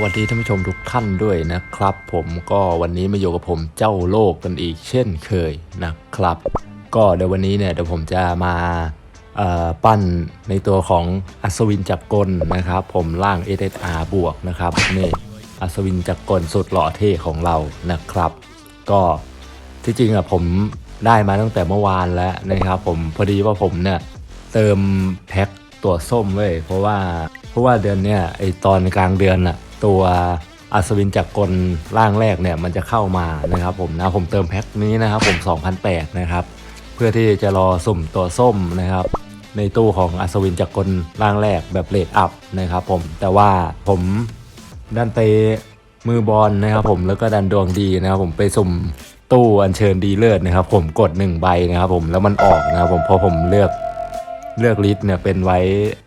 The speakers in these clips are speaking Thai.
สวัสดีท่านผู้ชมทุกท่านด้วยนะครับ ผมก็วันนี้มาอยู่กับผมเจ้าโลกกันอีกเช่นเคยนะครับ ก็เดี๋ยววันนี้เนี่ยเดี๋ยวผมจะมาปั้นในตัวของอัศวินจักรกลนะครับ ผมร่าง SSR บวกนะครับนี่อัศวินจักรกลสุดหล่อเท่ของเรานะครับ ก็ที่จริงอะผมได้มาตั้งแต่เมื่อวานแล้วนะครับผมพอดีว่าผมเนี่ยเติมแพ็คตัวส้มเว้ยเพราะว่าเพราะว่าเดือนเนี้ยไอตอนกลางเดือนอะ ตัวอัศวินจักกลร่างแรกเนี่ยมันจะเข้ามานะครับผมนะผมเติมแพ็คนี้นะครับผม2,008นะครับเพื่อที่จะรอสุ่มตัวส้มนะครับ ในตู้ของอัศวินจักกลร่างแรกแบบเลดอัพนะครับผมแต่ว่าผมดันไปมือบอลนะครับผมแล้วก็ดันดวงดีนะครับผมไปสุ่มตู้อัญเชิญดีเลิศนะครับ ผมกดหนึ่งใบนะครับผมแล้วมันออกนะครับผมพราะผมเลือกเลือกลิสต์เนี่ยเป็นไว้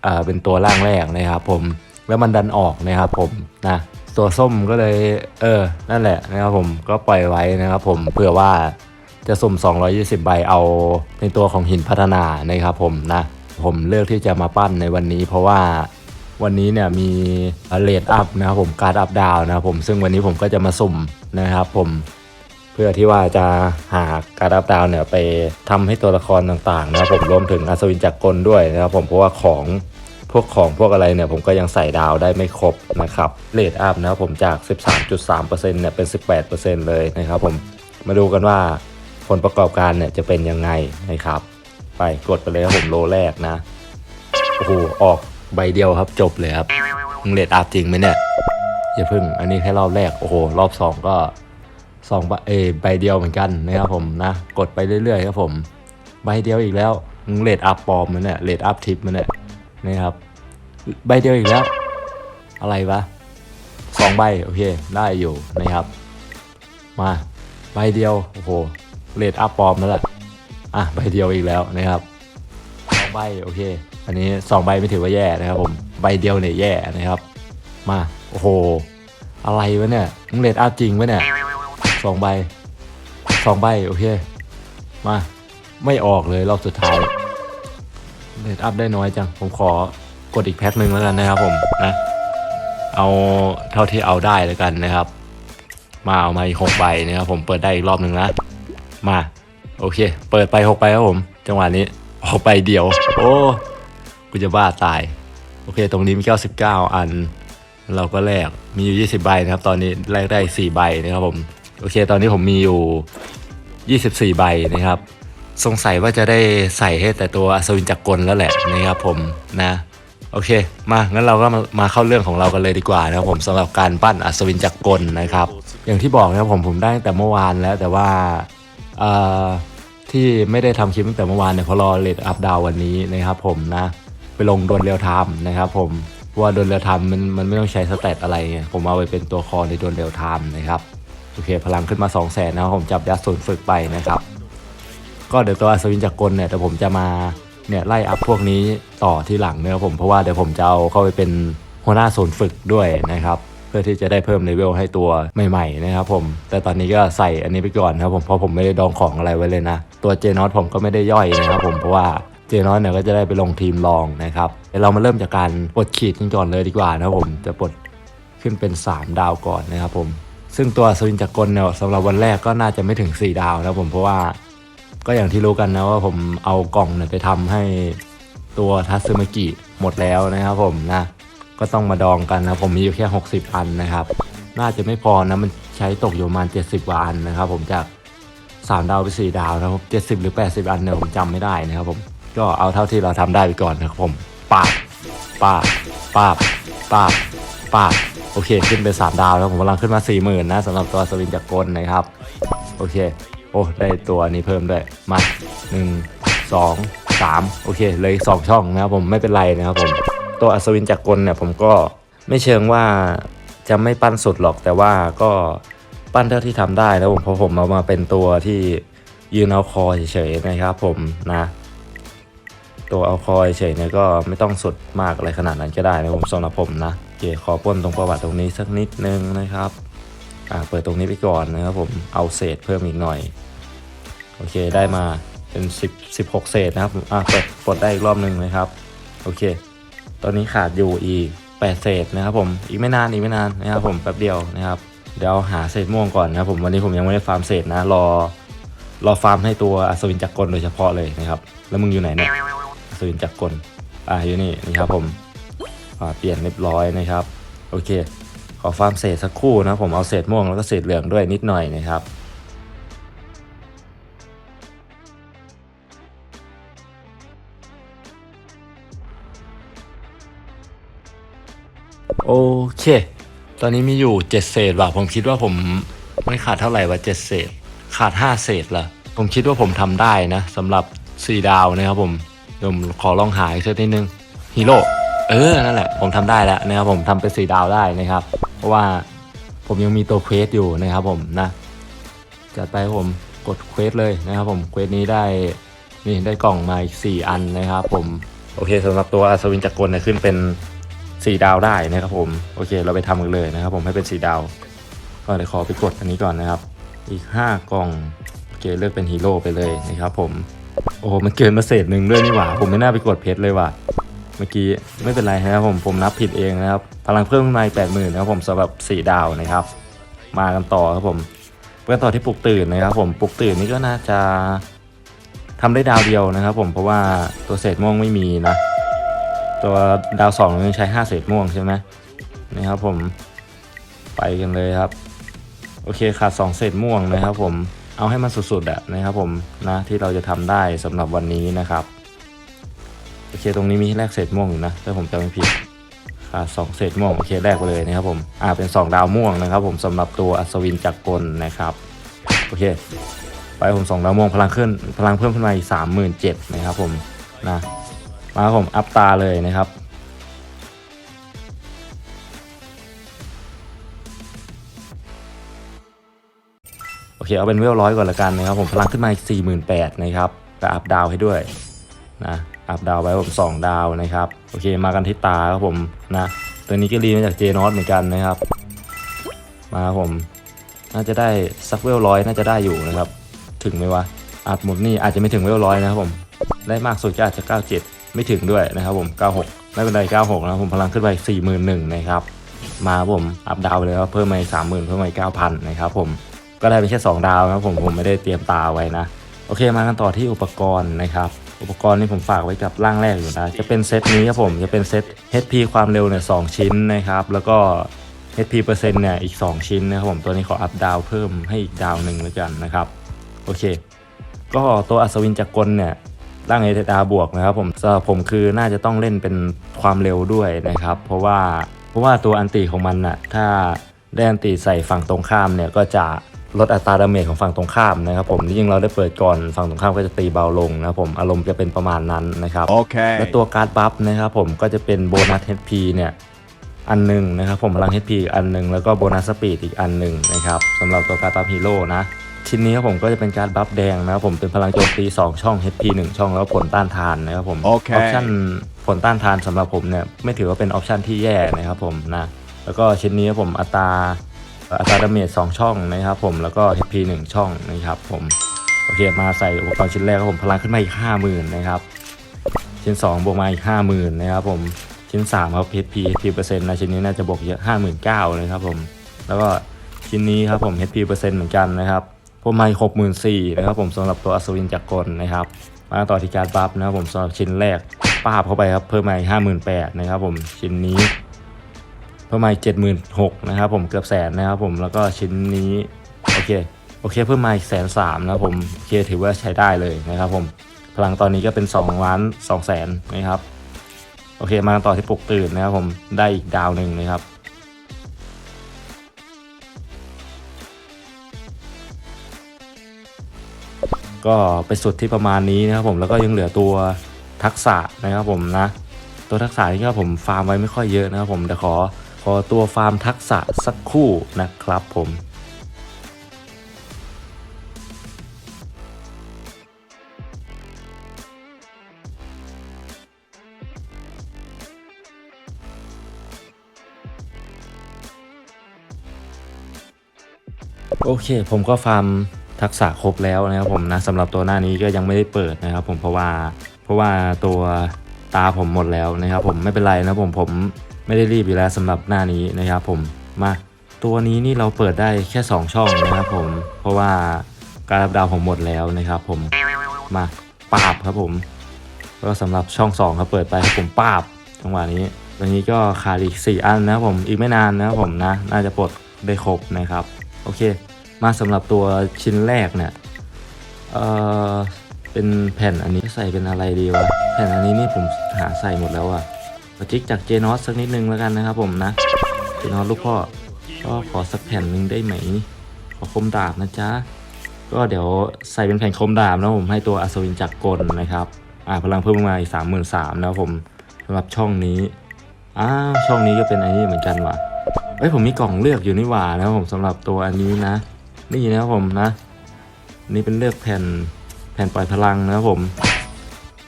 อ่าเป็นตัวร่างแรกนะครับผม แล้วมันดันออกนะครับผมนะตัวส้มก็เลยเออนั่นแหละนะครับผมก็ปล่อยไว้นะครับผมเผื่อว่าจะสุ่ม 220 ใบเอาในตัวของหินพัฒนานะครับผมนะผมเลือกที่จะมาปั้นในวันนี้ เพราะว่าวันนี้เนี่ยมีเลดอัพนะครับผมการอัพดาวนะครับผมซึ่งวันนี้ผมก็จะมาสุ่มนะครับผมเพื่อที่ว่าจะหาการรับดาวเนี่ยไปทำให้ตัวละครต่างๆนะครับผมรวมถึงอัศวินจักรกลด้วยนะครับผมเพราะว่าของ พวกของพวกอะไรเนี่ยผมก็ยังใส่ดาวได้ไม่ครบนะครับเลดอัพนะครับผมจาก 13.3%เนี่ยเป็น 18%เลยนะครับผมมาดูกันว่าผลประกอบการเนี่ยจะเป็นยังไงนะครับ ไปกดไปเลยครับผมโลแรกนะโอ้โหออกใบเดียวครับจบเลยครับมึงเลดอัพจริงไหมเนี่ยอย่าเพิ่งอันนี้แค่รอบแรกโอ้โหรอบสองก็สองใบเอใบเดียวเหมือนกันนะครับผมนะกดไปเรื่อยๆครับผม ใบเดียวอีกแล้วเลดอัพปลอมมันเนี่ยเลดอัพทิปมันเนี่ย นะครับ ใบเดียวอีกแล้ว อะไรวะสองใบโอเค ได้อยู่นะครับ มา ใบเดียว โอ้โหเลดอัพปอมนั่นแหละอะใบเดียวอีกแล้วนะครับสองใบโอเค อันนี้สองใบไม่ถือว่าแย่นะครับผมใบเดียวเนี่ยแย่นะครับ มาโอ้โห อะไรวะเนี่ยมึงเลดอัพจริงวะเนี่ยสองใบสองใบโอเค มา ไม่ออกเลยรอบสุดท้าย เลดอัพได้น้อยจัง ผมขอกดอีกแพ็คหนึ่งแล้วกันนะครับผมนะ เอาเท่าที่เอาได้แล้วกันนะครับ มาเอามาอีกหกใบนะครับผมเปิดได้อีกรอบหนึ่งนะ มา โอเค เปิดไปหกใบครับผม จังหวะนี้ออกไปเดียว โอ้กูจะบ้าตาย โอเค ตรงนี้มี 99 อัน เราก็แลกมีอยู่ 20 ใบนะครับ ตอนนี้แลกได้ 4 ใบนะครับผม โอเค ตอนนี้ผมมีอยู่ 24 ใบนะครับ สงสัยว่าจะได้ใส่ให้แต่ตัวอัศวินจักรกลแล้วแหละนะครับผมนะโอเค มางั้นเราก็มามาเข้าเรื่องของเรากันเลยดีกว่านะครับผมสำหรับการปั้นอัศวินจักรกลนะครับ อย่างที่บอกนะครับผมผมได้ตั้งแต่เมื่อวานแล้วแต่ว่าที่ไม่ได้ทำคลิปตั้งแต่เมื่อวานเนี่ยเพราะรอเลดอัพดาววันนี้นะครับผมนะไปลงโดนเรียวไทม์นะครับผมว่าโดนเรียวไทม์มันมันไม่ต้องใช้สเตตอะไรผมเอาไปเป็นตัวคอในโดนเรียวไทม์นะครับโอเค พลังขึ้นมา 2 0 0แสนนะครับผมจับยัดศูนฝึกไปนะครับ ก็เดี๋ยวตัวอัศวินจักรกลเนี่ยเดี๋ยวผมจะมาเนี่ยไล่อัพพวกนี้ต่อที่หลังนะครับผมเพราะว่าเดี๋ยวผมจะเอาเข้าไปเป็นหัวหน้าศูนย์ฝึกด้วยนะครับเพื่อที่จะได้เพิ่มเลเวลให้ตัวใหม่ๆนะครับผมแต่ตอนนี้ก็ใส่อันนี้ไปก่อนนะครับผมเพราะผมไม่ได้ดองของอะไรไว้เลยนะ ตัวเจนอตผมก็ไม่ได้ย่อยนะครับผมเพราะว่าเจนอตเนี่ยก็จะได้ไปลงทีมรองนะครับเดี๋ยวเรามาเริ่มจากการปลดขีดกันก่อนเลยดีกว่านะครับผมจะปลดขึ้นเป็น 3 ดาวก่อนนะครับผมซึ่งตัวอัศวินจักรกลเนี่ยสำหรับวันแรกก็น่าจะไม่ถึง 4 ดาวนะครับผมเพราะว่า ก็อย่างที่รู้กันนะว่าผมเอากล่องเนี่ยไปทำให้ตัวทัสึมากิหมดแล้วนะครับผมนะ ก็ต้องมาดองกันนะผมมีอยู่แค่ 60 อันนะครับ น่าจะไม่พอนะมันใช้ตกอยู่ประมาณ 70กว่าอันนะครับ ผมจาก 3 ดาวไป 4 ดาวนะครับ70 หรือ 80 อันเนี่ยผมจำไม่ได้นะครับผมก็เอาเท่าที่เราทำได้ไปก่อนนะครับผมปาบปาบปาบปาบปาบโอเค ขึ้นไป 3 ดาวแล้วผมกำลังขึ้นมา 40,000นะสำหรับตัวสวินจากกลนะครับ โอเค โอ้ได้ตัวนี้เพิ่มด้วยมา1 2 3โอเคเลยสองช่องนะครับผมไม่เป็นไรนะครับผมตัวอัศวินจักกลเนี่ยผมก็ไม่เชิงว่าจะไม่ปั้นสุดหรอกแต่ว่าก็ปั้นเท่าที่ทำได้แล้วผมเพราะผมเอามาเป็นตัวที่ยืนเอาคอเฉยๆนะครับผมนะตัวเอาคอยเฉยเนี่ยก็ไม่ต้องสุดมากอะไรขนาดนั้นก็ได้นะผมสำหรับผมนะโอเคขอป้นตรงประวัติตรงนี้สักนิดนึงนะครับ เปิดตรงนี้ไปก่อนนะครับผมเอาเศษเพิ่มอีกหน่อย โอเคได้มาเป็น 10 16 เศษนะครับอ่าเปิดปลดได้อีกรอบหนึ่งนะครับ โอเค ตอนนี้ขาดอยู่อีกแปดเศษนะครับผมอีกไม่นานอีกไม่นานนะครับผมแป๊บเดียวนะครับเดี๋ยวหาเศษม่วงก่อนนะครับผมวันนี้ผมยังไม่ได้ฟาร์มเศษนะรอรอฟาร์มให้ตัวอัศวินจักรกลโดยเฉพาะเลยนะครับ แล้วมึงอยู่ไหนเนี่ยอัศวินจักรกลอะอยู่นี่นี่ครับผมอ่าเปลี่ยนเรียบร้อยนะครับ โอเค ขอฟาร์มเศษสักครู่นะผมเอาเศษม่วงแล้วก็เศษเหลืองด้วยนิดหน่อยนะครับโอเค ตอนนี้มีอยู่เจ็ดเศษว่ะผมคิดว่าผมไม่ขาดเท่าไหร่ว่าเจ็ดเศษ ขาดห้าเศษละผมคิดว่าผมทำได้นะสำหรับสี่ดาวนะครับผมเดี๋ยวผมขอลองหาอีกสักนิดนึงฮีโร่เออ นั่นแหละ ผมทำได้แล้วนะครับผมทำเป็นสี่ดาวได้นะครับ เพราะว่าผมยังมีตัวเควสอยู่นะครับผมนะจัดไปผมกดเควสเลยนะครับผมเควสนี้ได้นี่ได้กล่องมาอีกสี่อันนะครับผมโอเคสำหรับตัวอัศวินจักรกลเนี่ยขึ้นเป็นสี่ดาวได้นะครับผมโอเค เราไปทำกันเลยนะครับ ผมให้เป็นสีดาวก็เดี๋ยขอไปกดอันนี้ก่อนนะครับ อีก5กล่องโอเคเลือกเป็นฮีโร่ไปเลยนะครับผมโอ้โหมันเกินมาเศษหนึ่งด้วยนี่หว่า ผมไม่น่าไปกดเพชรเลยว่ะ มื่อกี้ไม่เป็นไรนะครับผมผมนับผิดเองนะครับพลังเพิ่มขึ้นมาแปดหมื่นนะครับผมสำหรับสี่ดาวนะครับ มากันต่อครับผมเพื่อนต่อที่ปลุกตื่นนะครับ ผมปลุกตื่นนี่ก็น่าจะทำได้ดาวเดียวนะครับ ผมเพราะว่าตัวเศษม่วงไม่มีนะตัวดาวสองยังใช้5เศษม่วงใช่ไหมนะครับผมไปกันเลยครับ โอเคขาด2เศษม่วงนะครับ ผมเอาให้มันสุดๆอะนะครับ ผมนะที่เราจะทำได้สำหรับวันนี้นะครับ โอเคตรงนี้มีแลกเศษม่วงอยู่นะถ้าผมจำไม่ผิดขาด2เศษม่วงโอเคแลกไปเลยนะครับผมอ่าเป็น 2 ดาวม่วงนะครับผมสำหรับตัวอัศวินจักรกลนะครับโอเค ไปผมสองดาวม่วงพลังขึ้นพลังเพิ่มขึ้นมาอีกสามหมื่นเจ็ดนะครับผมนะมาครับผมอัพตาเลยนะครับโอเคเอาเป็นเวลร้อยก่อนละกันนะครับผมพลังขึ้นมาอีกสี่หมื่นแปดนะครับก็อัพดาวให้ด้วยนะ อัพดาวไว้ผมสองดาวนะครับ โอเคมากันที่ตาครับผมนะตัวนี้ก็รีมาจากเจนอสเหมือนกันนะครับ มาครับผมน่าจะได้สักเวลร้อยน่าจะได้อยู่นะครับ ถึงไหมวะอาจหมดนี่อาจจะไม่ถึงเวลร้อยนะครับผม ได้มากสุดก็อาจจะ 97 ไม่ถึงด้วยนะครับผม 96ไม่เป็นไร 96 นะผมพลังขึ้นไป 41,000นะครับ มาครับผมอัพดาวเลยครับเพิ่มมาอีก30,000 เพิ่มมาอีก9,000 นะครับผมก็ได้เป็นแค่ 2 ดาวนะครับผมผมไม่ได้เตรียมตาไว้นะ โอเคมากันต่อที่อุปกรณ์นะครับ อุปกรณ์นี่ผมฝากไว้กับร่างแรกอยู่นะ จะเป็นเซตนี้ครับผมจะเป็นเซต HP ความเร็วเนี่ยสชิ้นนะครับ แล้วก็ HP เปอร์เซ็นต์เนี่ยอีก 2 ชิ้นนะครับผมตัวนี้ขออัพดาวเพิ่มให้อีกดาวหนึ่งแล้วกันนะครับ โอเค ก็ตัวอัศวินจักรกลเนี่ยร่างเอเดาบวกนะครับผมสำหรับผมคือน่าจะต้องเล่นเป็นความเร็วด้วยนะครับ เพราะว่าเพราะว่าตัวอันติของมันน่ะถ้าได้อันติใส่ฝั่งตรงข้ามเนี่ยก็จะ ลดอัตราดาเมจของฝั่งตรงข้ามนะครับผมที่จริงเราได้เปิดก่อนฝั่งตรงข้ามก็จะตีเบาลงนะครับผมอารมณ์จะเป็นประมาณนั้นนะครับ Okay. และตัวการ์ดบัฟนะครับผมก็จะเป็นโบนัส HP เนี่ยอันหนึ่งนะครับผมพลัง HP อีกอันหนึ่งแล้วก็โบนัสสปีดอีกอันหนึ่งนะครับสำหรับตัวการ์ดบัฟฮีโร่นะชิ้นนี้ครับผมก็จะเป็นการ์ดบัฟแดงนะครับผมเป็นพลังโจมตี 2 ช่อง HP 1 ช่องแล้วก็ผลต้านทานนะครับผมโอเคออปชั่นผลต้านทานสำหรับผมเนี่ยไม่ถือว่าเป็นออปชั่นที่แย่นะครับผมนะแล้วก็ชิ้นนี้ครับผมอัตรา อัตราดาเมจ2ช่องนะครับผมแล้วก็ HP 1ช่องนะครับผมโอเคมาใส่อุปกรณ์ชิ้นแรกครับผมพลังขึ้นมาอีก50,000นะครับชิ้น2บวกมาอีก50,000นะครับผมชิ้น3ครับ HP HP เปอร์เซ็นต์นะชิ้นนี้น่าจะบวกเยอะ59,000นะครับผมแล้วก็ชิ้นนี้ครับผม HP เปอร์เซ็นต์เหมือนกันนะครับพวกมาอีก64,000นะครับผมสำหรับตัวอัศวินจักรกลนะครับมาต่อที่การบัฟนะครับผมสำหรับชิ้นแรกป้าบเข้าไปครับเพิ่มมาอีก58,000นะครับผมชิ้นนี้ เพิ่มมาอีก76,000นะครับผมเกือบแสนนะครับผมแล้วก็ชิ้นนี้โอเคโอเคเพิ่มมาอีกแสนสามนะครับผมโอเคถือว่าใช้ได้เลยนะครับผมพลังตอนนี้ก็เป็น2ล้าน2แสนนะครับโอเคมาต่อที่ปลุกตื่นนะครับผมได้อีกดาวหนึ่งนะครับก็ไปสุดที่ประมาณนี้นะครับผมแล้วก็ยังเหลือตัวทักษะนะครับผมนะ ตัวทักษะที่ก็ผมฟาร์มไว้ไม่ค่อยเยอะนะครับผมเดี๋ยวขอ ขอตัวฟาร์มทักษะสักคู่นะครับผมโอเค ผมก็ฟาร์มทักษะครบแล้วนะครับผมนะสำหรับตัวหน้านี้ก็ยังไม่ได้เปิดนะครับผมเพราะว่าเพราะว่าตัวตาผมหมดแล้วนะครับผมไม่เป็นไรนะผมผม ไม่ได้รีบอยู่แล้วสำหรับหน้านี้นะครับผมมาตัวนี้นี่เราเปิดได้แค่ 2 ช่องนะครับผม เพราะว่าการรับดาวผมหมดแล้วนะครับผมมาปาบครับผมก็สำหรับช่อง 2 ครับเปิดไปครับผมปาบจังหวะนี้ตอนนี้ก็ขาดอีก 4 อันนะครับผมอีกไม่นานนะครับผมนะน่าจะปลดได้ครบนะครับโอเค มาสำหรับตัวชิ้นแรกเนี่ยเออเป็นแผ่นอันนี้ใส่เป็นอะไรดีวะแผ่นอันนี้นี่ผมหาใส่หมดแล้วอะ มาจิกจากเจนอสสักนิดนึงแล้วกันนะครับผมนะเจนอสลูกพ่อก็ขอสักแผ่นหนึ่งได้ไหม ขอคมดาบนะจ๊ะ ก็เดี๋ยวใส่เป็นแผ่นคมดาบนะผมให้ตัวอัศวินจักกลนะครับ อ่าพลังเพิ่มมาอีกสามหมื่นสามนะครับผมสำหรับช่องนี้ อ้าวช่องนี้ก็เป็นอันนี้เหมือนกันว่ะเอ้ยผมมีกล่องเลือกอยู่นี่หว่านะครับผมสำหรับตัวอันนี้นะ นี่นะครับผมนะ นี่เป็นเลือกแผ่นแผ่นปล่อยพลังนะครับผม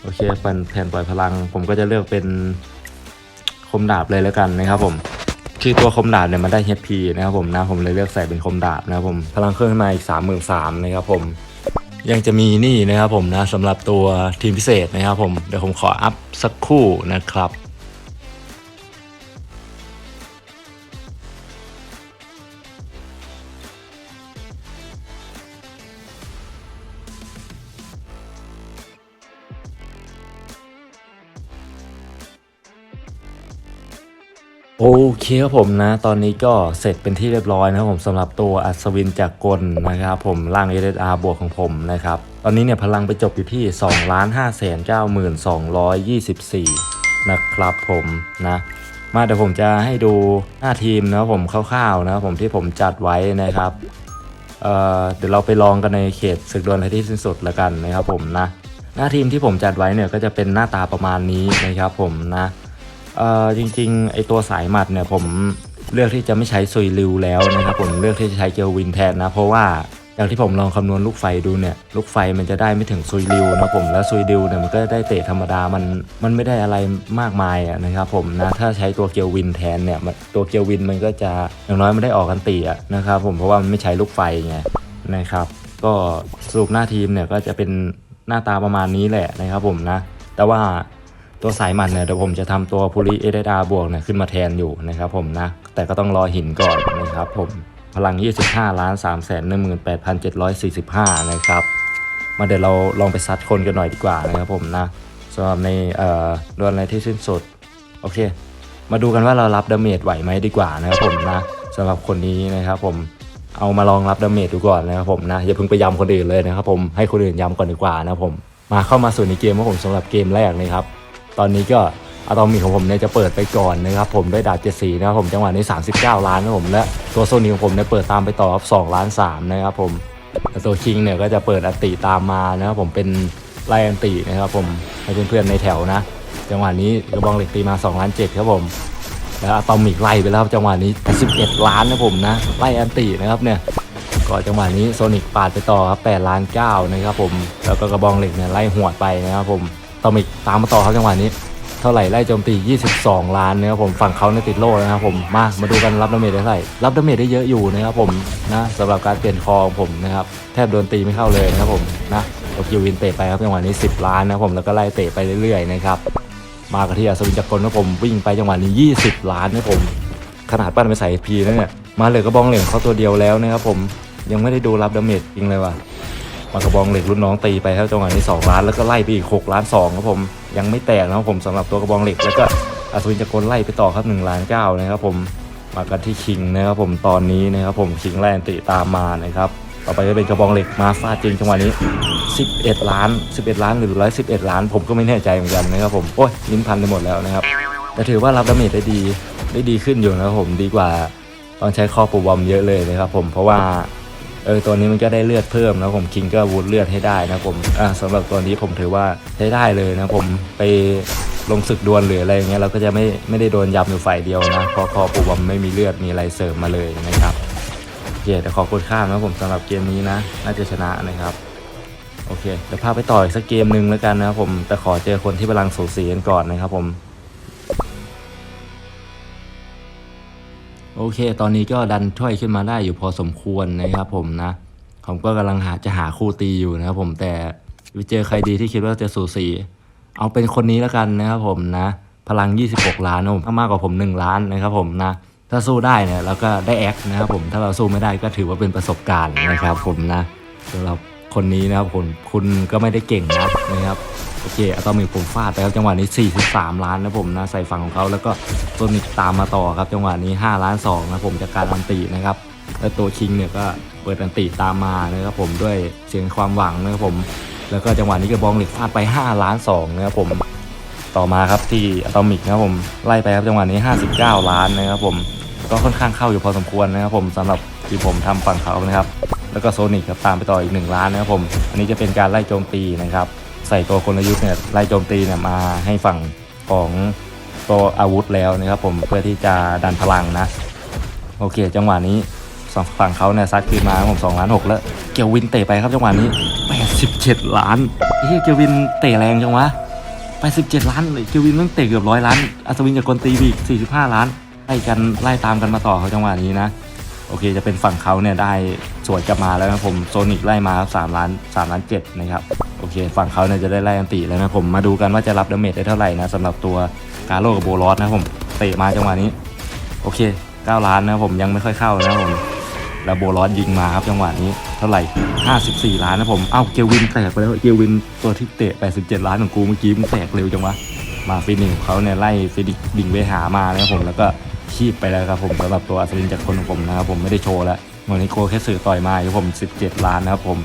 โอเคแผ่นแผ่นปล่อยพลัง ผมก็จะเลือกเป็น คมดาบเลยแล้วกันนะครับผมคือตัวคมดาบเนี่ยมันได้ HP นะครับผมนะผมเลยเลือกใส่เป็นคมดาบนะครับผมพลังเครื่องขึ้นมาอีก 3 3 0 0 0นะครับผมยังจะมีนี่นะครับผมนะสำหรับตัวทีมพิเศษนะครับผมเดี๋ยวผมขออัพสักคู่นะครับ โอเคครับผมนะ ตอนนี้ก็เสร็จเป็นที่เรียบร้อยนะครับผมสำหรับตัวอัศวินจากกลนะครับผมร่าง SSR บวกของผมนะครับ ตอนนี้เนี่ยพลังไปจบอยู่ที่ 2 5 9 2 2 4 นะครับผมนะ มาเดี๋ยวผมจะให้ดูหน้าทีมนะครับผมคร่าวๆนะครับผมที่ผมจัดไว้นะครับเเดี๋ยวเราไปลองกันในเขตศึกดวลที่สิ้นสุดแล้วกันนะครับผมนะ หน้าทีมที่ผมจัดไว้เนี่ยก็จะเป็นหน้าตาประมาณนี้นะครับผมนะ เอ่อจริงๆไอตัวสายหมัดเนี่ยผมเลือกที่จะไม่ใช้ซุยริวแล้วนะครับผมเลือกที่จะใช้เกลวินแทนนะ เพราะว่าอย่างที่ผมลองคำนวณลูกไฟดูเนี่ยลูกไฟมันจะได้ไม่ถึงซุยริวนะผมแล้วซุยริวเนี่ยมันก็ได้เตะธรรมดามันมันไม่ได้อะไรมากมายอะนะครับผมนะถ้าใช้ตัวเกลวินแทนเนี่ยตัวเกลวินมันก็จะอย่างน้อยมันได้ออกกันตีอะนะครับผมเพราะว่ามันไม่ใช้ลูกไฟไงนะครับ ก็สรุปหน้าทีมเนี่ยก็จะเป็นหน้าตาประมาณนี้แหละนะครับผมนะ แต่ว่า ตัวสายมันเนี่ยเดี๋ยวผมจะทำตัวพูริเอเดดาบวกเนี่ยขึ้นมาแทนอยู่นะครับผมนะ แต่ก็ต้องรอหินก่อนนะครับผมพลัง 25 ล้าน3แสน18,745 นะครับ มาเดี๋ยวเราลองไปซัดคนกันหน่อยดีกว่านะครับผมนะสำหรับในเอ่อดวลอะไรที่สิ้นสุด โอเค มาดูกันว่าเรารับดาเมจไหวไหมดีกว่านะครับผมนะสำหรับคนนี้นะครับผมเอามาลองรับดาเมจดูก่อนนะครับผมนะ อย่าเพิ่งไปย้ำคนอื่นเลยนะครับผมให้คนอื่นย้ำก่อนดีกว่านะครับผม มาเข้ามาสู่ในเกมของผมสำหรับเกมแรกนะครับ ตอนนี้ก็อะตอมิกของผมเนี่ยจะเปิดไปก่อนนะครับผมด้วยดาบเจ็ดสีนะครับผมจังหวะนี้ 39 ล้านนะครับผมและตัวโซนิของผมเนี่ยเปิดตามไปต่อครับ2ล้าน3นะครับผมตัวคิงเนี่ยก็จะเปิดอัติตามมานะครับผมเป็นไล่อันตินะครับผมให้เพื่อนๆในแถวนะ จังหวะนี้กระบองเหล็กตีมา2ล้าน7ครับผมแล้วอะตอมิกไล่ไปแล้วจังหวะนี้ 11 ล้านนะผมนะไล่อันตินะครับเนี่ยก็จังหวะนี้โซนิกปาดไปต่อครับ8ล้าน9นะครับผมแล้วก็กระบองเหล็กเนี่ยไล่หวดไปนะครับผม ตอมิกตามมาต่อครับจังหวะนี้ เท่าไหร่ไล่โจมตี 22 ล้านนะครับผมฝั่งเขาเนี่ยติดโล่นะครับผมมามาดูกันรับดาเมจได้เท่าไหร่รับดาเมจได้เยอะอยู่นะครับผมนะสำหรับการเปลี่ยนคอของผมนะครับแทบโดนตีไม่เข้าเลยนะครับผมนะโอคิววินเตะไปครับจังหวะนี้ 10 ล้านนะครับผมแล้วก็ไล่เตะไปเรื่อยๆนะครับมากันที่อัศวินจักรกลนะผมวิ่งไปจังหวะนี้ 20 ล้านนะผมขนาดปั้นไปใส่พีนะเนี่ยมาเหลือกระบองเหล็กเขาตัวเดียวแล้วนะครับผมยังไม่ได้ดูรับดาเมจจริงเลยว่ะ มากระบองเหล็กรุ่นน้องตีไปครับจังหวะนี้2ล้านแล้วก็ไล่ไปอีก6ล้าน2ครับผมยังไม่แตกนะครับผมสำหรับตัวกระบองเหล็กแล้วก็อัศวินจักรกลไล่ไปต่อครับ1ล้าน9นะครับผมมากันที่คิงนะครับผมตอนนี้นะครับผมคิงไล่อันติตามมานะครับต่อไปจะเป็นกระบองเหล็กมาฟาดจริงจังหวะนี้ 11 ล้าน 11 ล้านหรือ 111 ล้าน ผมก็ไม่แน่ใจเหมือนกันนะครับผมโอ้ยลิ้นพันไปหมดแล้วนะครับแต่ถือว่ารับดาเมจได้ดีได้ดีขึ้นอยู่นะครับผมดีกว่า ต้อนใช้คอปูบอมเยอะเลยนะครับผมเพราะว่า เออตัวนี้มันก็ได้เลือดเพิ่มนะผมคิงก็วูดเลือดให้ได้นะครับผมอ่าสำหรับตัวนี้ผมถือว่าใช้ได้เลยนะผมไปลงศึกดวลหรืออะไรอย่างเงี้ยเราก็จะไม่ไม่ได้โดนยำอยู่ฝ่ายเดียวนะเพราะคอปูบอมไม่มีเลือดมีอะไรเสริมมาเลยนะครับโอเคแต่ขอคุณข้ามนะผมสำหรับเกมนี้นะ น่าจะชนะนะครับโอเคเดี๋ยวพาไปต่ออีกสักเกมหนึ่งแล้วกันนะครับผมแต่ขอเจอคนที่พลังสูสีกันก่อนนะครับผม โอเค ตอนนี้ก็ดันถ้อยขึ้นมาได้อยู่พอสมควรนะครับผมนะ ผมก็กำลังหาจะหาคู่ตีอยู่นะครับผมแต่ไปเจอใครดีที่คิดว่าจะสูสีเอาเป็นคนนี้แล้วกันนะครับผมนะ พลัง 26 ล้านนะผมมากกว่าผม 1 ล้านนะครับผมนะ ถ้าสู้ได้เนี่ยเราก็ได้แอคนะครับผมถ้าเราสู้ไม่ได้ก็ถือว่าเป็นประสบการณ์นะครับผมนะสำหรับคนนี้นะครับผมคุณก็ไม่ได้เก่งนะนะครับ โอเคอะตอมิกผมฟาดไปครับจังหวะนี้ 43 ล้านนะผมนะใส่ฝั่งของเขาแล้วก็โซนิกตามมาต่อครับ จังหวะนี้ 5 ล้าน2นะผมจากการอันตีนะครับแล้วตัวคิงเนี่ยก็เปิดอันตีตามมานะครับผมด้วยเสียงความหวังนะครับผม แล้วก็จังหวะนี้กระบองเหล็กฟาดไป 5 ล้าน2นะครับผมต่อมาครับที่อะตอมิกนะครับผมไล่ไปครับจังหวะนี้ 59 ล้านนะครับผมก็ค่อนข้างเข้าอยู่พอสมควรนะครับผมสำหรับที่ผมทำฝั่งเขานะครับ แล้วก็โซนิกครับตามไปต่ออีก 1 ล้านนะครับผม อันนี้จะเป็นการไล่โจมตีนะครับ ส่ตัวกลยุทธ์เนี่ยไล่โจมตีเนี่ยมาให้ฝั่งของตัวอาวุธแล้วนะครับผมเพื่อที่จะดันพลังนะ โอเค จังหวะนี้สองฝั่งเขาเนี่ยซัดคืนมาครับผม2ล้าน6แล้ว เกียววินเตะไปครับจังหวะนี้ 87 ล้านเฮ้ยเกียววินเตะแรงจังวะ87ล้านเลยเกียววินต้องเตะเกือบร้อยล้านอัศวินจากกลตีบีก45 ล้านไล่กันไล่ตามกันมาต่อเขาจังหวะนี้นะ โอเคจะเป็นฝั่งเขาเนี่ยได้สวนกลับมาแล้วนะผมโซนิกไล่มาครับสามล้านสามล้านเจ็ดนะครับโอเคฝั่งเขาเนี่ยจะได้ไล่อันติแล้วนะผมมาดูกันว่าจะรับดาเมจได้เท่าไหร่นะสำหรับตัวกาโลกับโบลอสนะผมเตะมาจังหวะนี้ โอเค 9 ล้านนะผมยังไม่ค่อยเข้านะผมแล้วโบลอสยิงมาครับจังหวะนี้เท่าไหร่ 54 ล้านนะผมเอ้าเกลวินแตกไปแล้วเกลวินตัวที่เตะ 87 ล้านของกูเมื่อกี้มันแตกเร็วจังวะมาฟินิกของเขาเนี่ยไล่ฟินิกดิ่งไปหามานะครับผมแล้วก็ คีบไปแล้วครับผมสำหรับตัวอัศวินจากคนของผมนะครับผมไม่ได้โชว์แล้วโมนิโกแค่สื่อต่อยมาครับผม 17 ล้านนะครับผม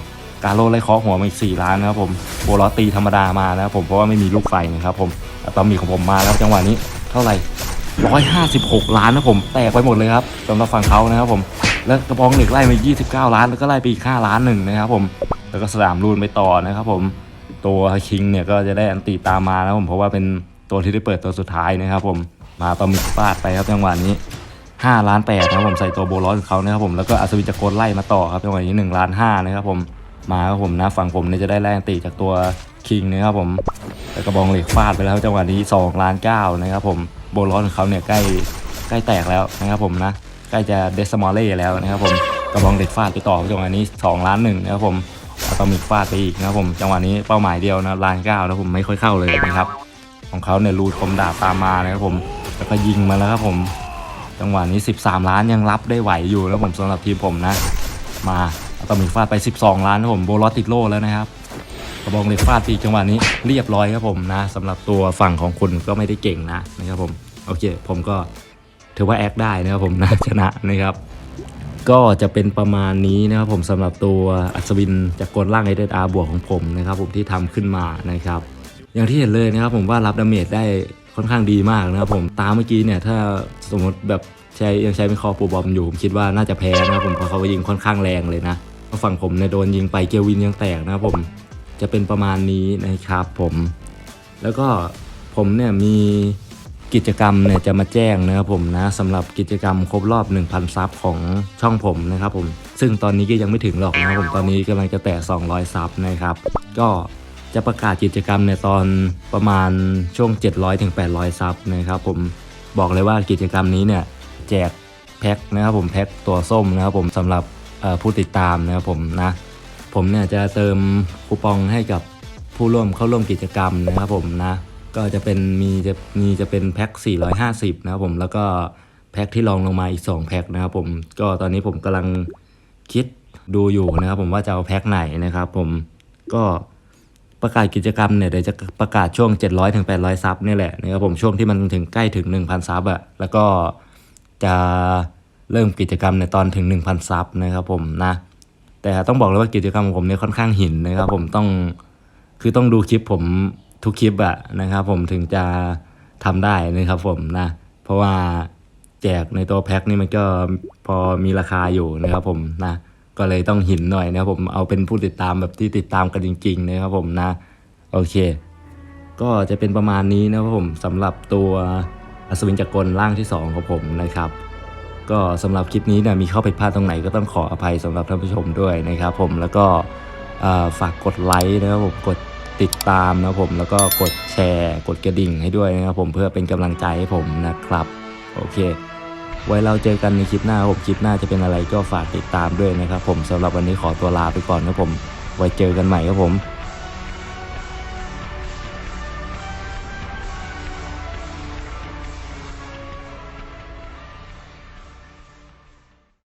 กาโลไล่เคอหัวมาอีก4ล้านนะครับผมโบลอตีธรรมดามานะครับผมเพราะว่าไม่มีลูกไฟนะครับผมตอมมีของผมมาแล้วจังหวะนี้เท่าไหร่156 ล้านนะผมแตกไปหมดเลยครับสำหรับฝั่งเขานะครับผมแล้วกระบองเหล็กไล่มา 29 ล้าน แล้วก็ไล่ไปอีก5ล้านหนึ่งนะครับผมแล้วก็สนามรูนไปต่อนะครับผมตัวคิงเนี่ยก็จะได้อันตีตามมานะครับผมเพราะว่าเป็นตัวที่ได้เปิดตัวสุดท้ายนะครับผม มาตอมิกฟาดไปครับจังหวะนี้5ล้าน8นะครับผมใส่ตัวโบลอสของเขานะครับผมแล้วก็อัศวินจะโกนไล่มาต่อครับจังหวะนี้1ล้าน5นะครับผมมาครับผมนะฝั่งผมเนี่ยจะได้แรงตีจากตัวคิงนะครับผมแล้วก็บองเหล็กฟาดไปแล้วจังหวะนี้2ล้าน9นะครับผมโบลอสของเขาเนี่ยใกล้ใกล้แตกแล้วนะครับผมนะใกล้จะเดสมอลเล่แล้วนะครับผมกระบองเหล็กฟาดไปต่อจังหวะนี้2ล้าน1นะครับผมอะตอมิกฟาดไปอีกนะครับผมจังหวะนี้เป้าหมายเดียวนะล้านเก้าแล้วผมไม่ค่อยเข้าเลยนะครับของเขาเนี่ยรูดคมดาบตามมานะครับผม แล้วก็ยิงมาแล้วครับผม จังหวะนี้ 13 ล้านยังรับได้ไหวอยู่นะผมสำหรับทีมผมนะ มาเอาตอมิกฟาดไป 12 ล้านนะผมโบลอติดโลแล้วนะครับกระบองเหล็กฟาดไปอีจังหวะนี้เรียบร้อยครับผมนะสำหรับตัวฝั่งของคุณก็ไม่ได้เก่งนะนะครับผมโอเค ผมก็ถือว่าแอคได้นะครับผมนะชนะนะครับก็จะเป็นประมาณนี้นะครับผมสำหรับตัวอัศวินจากกลล่างไอเดอาบวกของผมนะครับผมที่ทำขึ้นมานะครับ อย่างที่เห็นเลยนะครับผมว่ารับดาเมจได้ ค่อนข้างดีมากนะครับผมตามเมื่อกี้เนี่ยถ้าสมมติแบบใช้ยังใช้เป็นคอปูบอมอยู่ผมคิดว่าน่าจะแพ้นะครับผมเพราะเขายิงค่อนข้างแรงเลยนะพราะฝั่งผมเนี่ยโดนยิงไปเกลวินยังแตกนะครับผมจะเป็นประมาณนี้นะครับผม แล้วก็ผมเนี่ยมีกิจกรรมเนี่ยจะมาแจ้งนะครับผมนะสำหรับกิจกรรมครบรอบ 1,000 ซับของช่องผมนะครับผม ซึ่งตอนนี้ก็ยังไม่ถึงหรอกนะครับผมตอนนี้กำลังจะแตะ200 ซับนะครับ ก็ จะประกาศกิจกรรมในตอนประมาณช่วง 700ถึง800ซับนะครับผมบอกเลยว่ากิจกรรมนี้เนี่ยแจกแพ็คนะครับผมแพ็คตัวส้มนะครับผมสำหรับผู้ติดตามนะครับผมนะผมเนี่ยจะเติมคูปองให้กับผู้ร่วมเข้าร่วมกิจกรรมนะครับผมนะก็จะเป็นมีจะมีจะเป็นแพ็ค 450 นะครับผมแล้วก็แพ็คที่รองลงมาอีก 2 แพ็คนะครับผมก็ตอนนี้ผมกำลังคิดดูอยู่นะครับผมว่าจะเอาแพ็คไหนนะครับผมก็ ประกาศกิจกรรมเนี่ยเดี๋ยวจะประกาศช่วง 700ถึง800 ซับนี่แหละนะครับผมช่วงที่มันถึงใกล้ถึง 1,000 ซับอะแล้วก็จะเริ่มกิจกรรมในตอนถึง 1,000 ซับนะครับผมนะแต่ต้องบอกเลยว่ากิจกรรมของผมเนี่ยค่อนข้างหินนะครับผมต้องคือต้องดูคลิปผมทุกคลิปอะนะครับผมถึงจะทำได้นะครับผมนะเพราะว่าแจกในตัวแพ็คนี่มันก็พอมีราคาอยู่นะครับผมนะ ก็เลยต้องหินหน่อยนะครับผมเอาเป็นผู้ติดตามแบบที่ติดตามกันจริงๆนะครับผมนะ โอเค ก็จะเป็นประมาณนี้นะครับผมสำหรับตัวอัศวินจักรล่างที่ 2 ของผมนะครับ ก็สำหรับคลิปนี้เนี่ยมีข้าผิดพลาดตรงไหนก็ต้องขออภัยสำหรับท่านผู้ชมด้วยนะครับ ผมแล้วก็ฝากกดไลค์นะครับผมกดติดตามนะครับผมแล้วก็กดแชร์ กดกระดิ่งให้ด้วยนะครับผมเพื่อเป็นกำลังใจให้ผมนะครับ โอเค ไว้เราเจอกันในคลิปหน้าครับผมคลิปหน้าจะเป็นอะไรก็ฝากติดตามด้วยนะครับผมสำหรับวันนี้ขอตัวลาไปก่อนนะครับผม ไว้เจอกันใหม่ครับผม